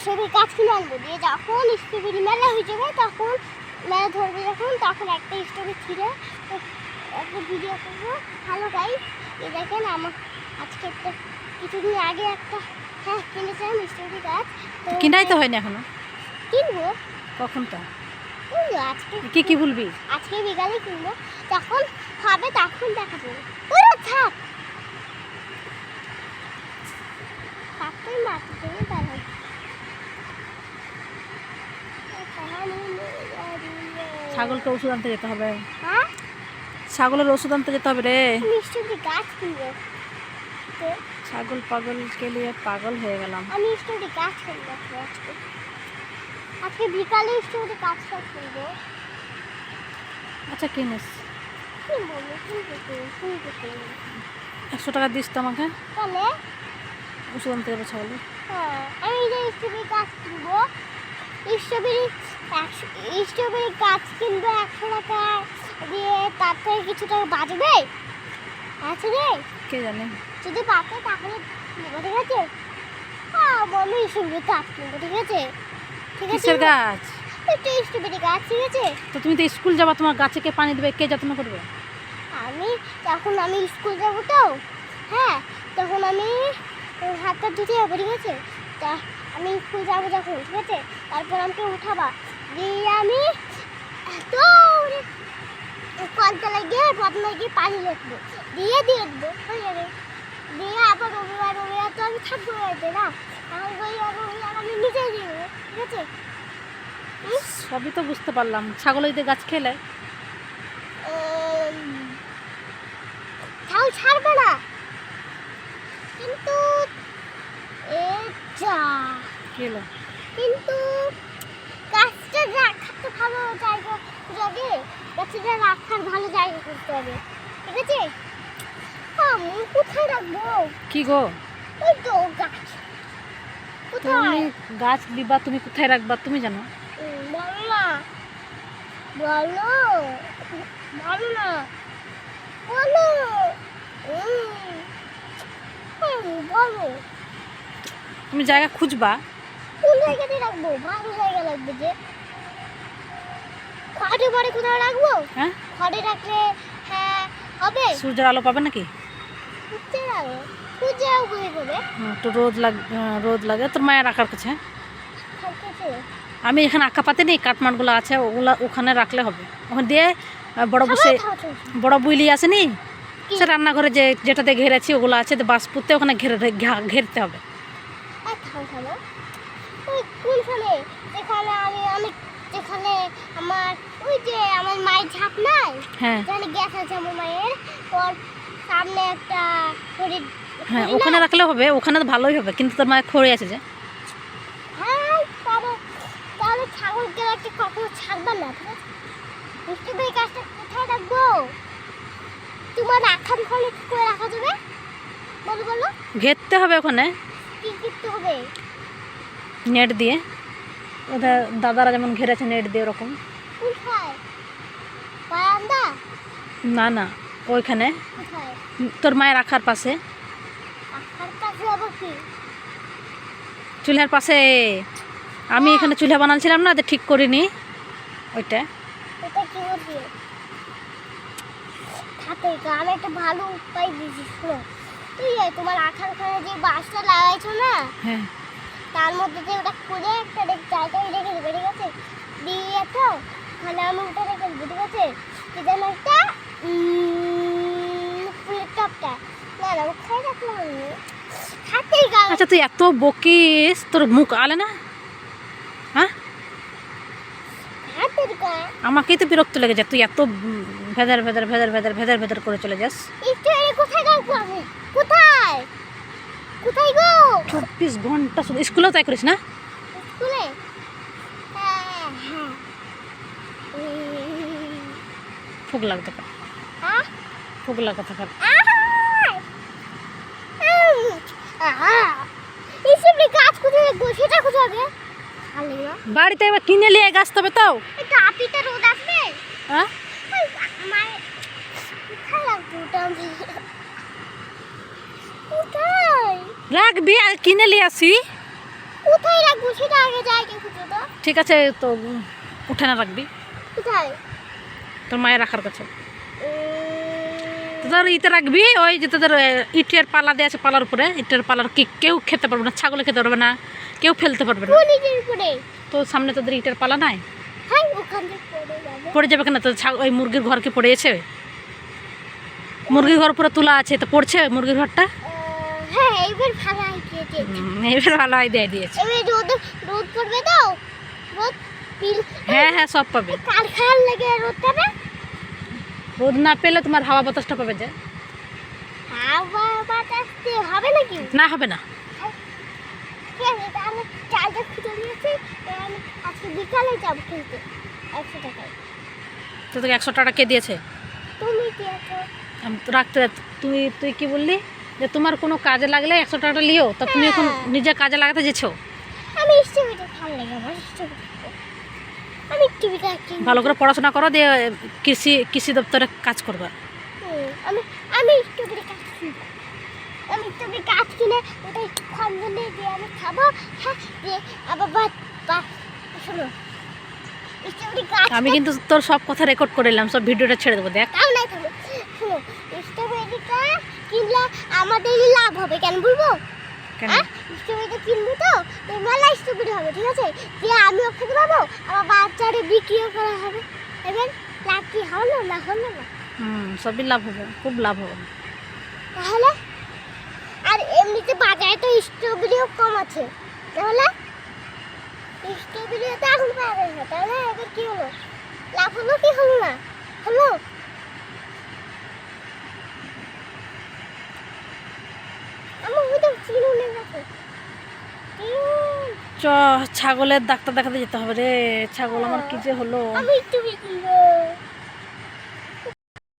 Strawberry গাছ কিনে আনব। দিয়ে যখন স্ট্রবেরি মেলা হয়ে যাবে তখন মেলা ধরবে যখন তখন একটা স্ট্রবেরি ছিঁড়ে একটা ভিডিও করব। হ্যালো গাই এ দেখেন আমার আজকে একটা কিছুদিন আগে একটা হ্যাঁ কিনেছিলাম স্ট্রবেরি গাছ। তো কিনাই তো হয়নি এখনও? কিনবো। কখন তো? ওই আজকে কি কি বলবি আজকে বিকালে কিনবো। যখন হবে তখন দেখা যাবে ওরা থাক। থাকতেই মাটি থেকে দাঁড়াই ছাগলকে ওষুধ আনতে যেতে হবে। হ্যাঁ? ছাগলের ওষুধ আনতে যেতে হবে রে। ছাগল পাগল কে লিয়ে পাগল হয়ে গেলাম। আমি স্টোরি গাছ কিনবো আজকে। বিকালে স্টোরি গাছটা কিনবো। আচ্ছা কিনিস। একশো টাকা দিস তো আমাকে। তাহলে? ওষুধ আনতে যাব ছাগলে। হ্যাঁ আমি যে স্ট্রবেরি গাছ কিনবো স্ট্রবেরি স্ট্রবেরি গাছ কিনবো একশো টাকা দিয়ে তার থেকে কিছু টাকা বাঁচবে আছে রে কে জানে? যদি বাঁচে তাহলে নেব ঠিক আছে? আমি স্ট্রবেরি গাছ কিনবো ঠিক আছে? ঠিক আছে গাছ? একটা স্ট্রবেরি গাছ ঠিক আছে? তো তুমি তো স্কুল যাবা তোমার গাছে কে পানি দেবে কে যত্ন করবে? আমি যখন আমি স্কুল যাব তো? হ্যাঁ তখন আমি হাতটা ধুতে যাব ঠিক আছে? তা আমি স্কুল যাব যখন ঠিক আছে? তারপর আমাকে উঠাবা। দিয়ে আমি দৌড়ে কলতলায় গিয়ে বদলায় গিয়ে পানি লিখব। দিয়ে দিয়ে দেবো হয়ে যাবে। দিয়ে আবার রবিবার রবিবার তো আমি থাকব বাড়িতে না? আমার রবিবার রবিবার আমি নিজেই দিয়ে দেবো ঠিক আছে? সবই তো বুঝতে পারলাম। ছাগল যদি গাছ খেলে। তাও ছাড়বে না। কিন্তু এ যা। কি হলো কিন্তু গাছটা রাখার ভালো জায়গা যাবে গাছটা রাখার ভালো জায়গা করতে হবে ঠিক আছে? আমি কোথায় রাখব? কি গো? ওই তো গাছ। কোথায়? তুমি গাছ দিবা তুমি কোথায় রাখবা তুমি জানো? বলো না। বলো। বলো না। বলো। বলো। তুমি জায়গা খুঁজবা। জায়গাতে রাখব ভালো জায়গা লাগবে যে খড়ে পরে কোথাও রাখব? হ্যাঁ? খড়ে রাখলে হ্যাঁ হবে। সূর্যের আলো পাবে নাকি? হুম, একটু রোদ লাগ রোদ লাগে। তোর মায়ের কাছে হ্যাঁ? আমি এখানে আঁকা পাতে নেই কাঠমাটগুলো আছে ওগুলা ওখানে রাখলে হবে। ওখানে দিয়ে বড় বসে বড় বুইলি আসেনি কি? সে রান্নাঘরে যে যেটাতে ঘেরেছি ওগুলো আছে বাস পুঁতে ওখানে ঘেরে ঘেরতে হবে। কোনখানে যেখানে আমি অনেক যেখানে আমার ওই যে আমার মায়ের ঝাঁপ নাই? হ্যাঁ। যেখানে গ্যাস আছে আমার মায়ের ওর সামনে একটা হরিণ হ্যাঁ ওখানে? রাখলে হবে ওখানে তো ভালোই হবে কিন্তু তোর মায়ের খড়ে আছে যে। হ্যাঁ তাহলে তাহলে ছাগলকে রাখতে কখনো ছাড়বে না ঠিক আছে? মিষ্টি ভাই গাছটা কোথায় রাখব? তোমার রাখার ঘরে কি করে রাখা যাবে? বলো বলো। ঘেরতে হবে ওখানে। কি করতে হবে? নেট দিয়ে। ওদের দাদারা যেমন ঘেরেছে নেট দিয়ে ওরকম। না না ওইখানে। তোর মায়ের রাখার পাশে। চুলহার পাশে। আমি এখানে চুলহা বানাচ্ছিলাম না ঠিক করিনি। ওইটা। আমি একটা ভালো উপায় দিয়েছি তুই তোমার আখার ঘরে যে বাঁশটা লাগাইছো না? হ্যাঁ। তার মধ্যে দিয়ে ওটা খুলে একটা জায়গায় রেখে দেবে ঠিক আছে? দিয়ে তো তাহলে আমি ওটা রেখে দেবো ঠিক আছে? যে যেন একটা ফুলের টপটা। না না ওখানে রাখলাম আমি আচ্ছা তুই এত বকিস তোর মুখ আলে না? হ্যাঁ? আমাকেই তো বিরক্ত লেগে যায় তুই এত ভেদার ভেদার ভেদার ভেদার ভেদার ভেদার করে চলে যাস। কোথায় কোথায়? চব্বিশ ঘণ্টা শুধু স্কুলেও তাই করিস না? স্কুলে? ফুক লাগতে পারে ফুক লাগতে থাকার বাড়িতে এবার কিনে নিয়ে গাছ তবে তাও। রোদ আসবে? হ্যাঁ? রাখব আর কিনে নিয়ে আসি। কোথায় রাখব আগে জায়গা খুঁজে তো ঠিক আছে তো উম, উঠানে রাখবি। কোথায়? তোর মায়ের রাখার কাছে। উম, তো তোর ইতে রাখবি ওই যে তোদের ইটের পালা দেওয়া আছে পালার উপরে। ইটের পালার কি কেউ খেতে পারবে না ছাগলে খেতে পারবে না কেউ ফেলতে পারবে না। তো সামনে তোদের ইটের পালা নাই? হ্যাঁ ওখান পড়ে যাবে। পড়ে যাবে কেন? তো ছাগ- ওই মুরগির ঘর কি পড়েছে? মুরগির ঘর পুরো তোলা আছে তো পড়ছে মুরগির ঘরটা? হ্যাঁ এইবার ভালো ভালো আইডিয়া দিয়েছে। এবার রোদ রোদ তো? রোদ হ্যাঁ হ্যাঁ সব পাবে। লেগে রোদ পাবে রোদ না পেলে তোমার হাওয়া বাতাসটা পাবে যে। হাওয়া বাতাস দিয়ে হবে নাকি? না হবে না। ঠিক চার্জার খুঁজে নিয়েছি আমি আজকে বিকালে যাব কিনতে একশো টাকায়। তোকে একশো টাকা কে দিয়েছে? তুমি দিয়েছ। আমি তো রাখতে তুই তুই কি বললি? যে তোমার কোনো কাজে লাগলে একশো টাকাটা লিও তা তুমি এখন হ্যাঁ। নিজে কাজে লাগাতে যেছো? আমি ভালো লাগে আমার আমি টিভিটা ভালো করে পড়াশোনা করো দিয়ে কৃষি কৃষি দপ্তরে কাজ করবা। আমি আমি স্ট্রবেরি কাজ আমি স্ট্রবেরি কাজ কিনে ওটাই খন্দনে দিয়ে আমি খাব হ্যাঁ দিয়ে আবার বাদ বাদ শোনো আমি কিন্তু তোর সব কথা রেকর্ড করে নিলাম সব ভিডিওটা ছেড়ে দেবো দেখ। কিনলে আমাদেরই লাভ হবে কেন বলব? হ্যাঁ স্ট্রবেরিটা কিনবো তো তো মেলা স্ট্রবেরি হবে ঠিক আছে? দিয়ে আমিও খেতে পাবো আমার বাচ্চারে বিক্রিও করা হবে। এবার লাভ কি হলো না হলো না। হুম সবই লাভ হবে খুব লাভ হবে। তাহলে? আর এমনিতে বাজারে তো স্ট্রবেরিও কম আছে তাহলে? স্ট্রবেরিও তো এখন পাওয়া যায় না তাহলে এবার কি হলো? লাভ হলো কি হলো না? হলো আমার ওই তো চিনুনে গেছে চিনুন। চ ছাগলের ডাক্তার দেখাতে যেতে হবে রে। ছাগল আমার কি যে হলো?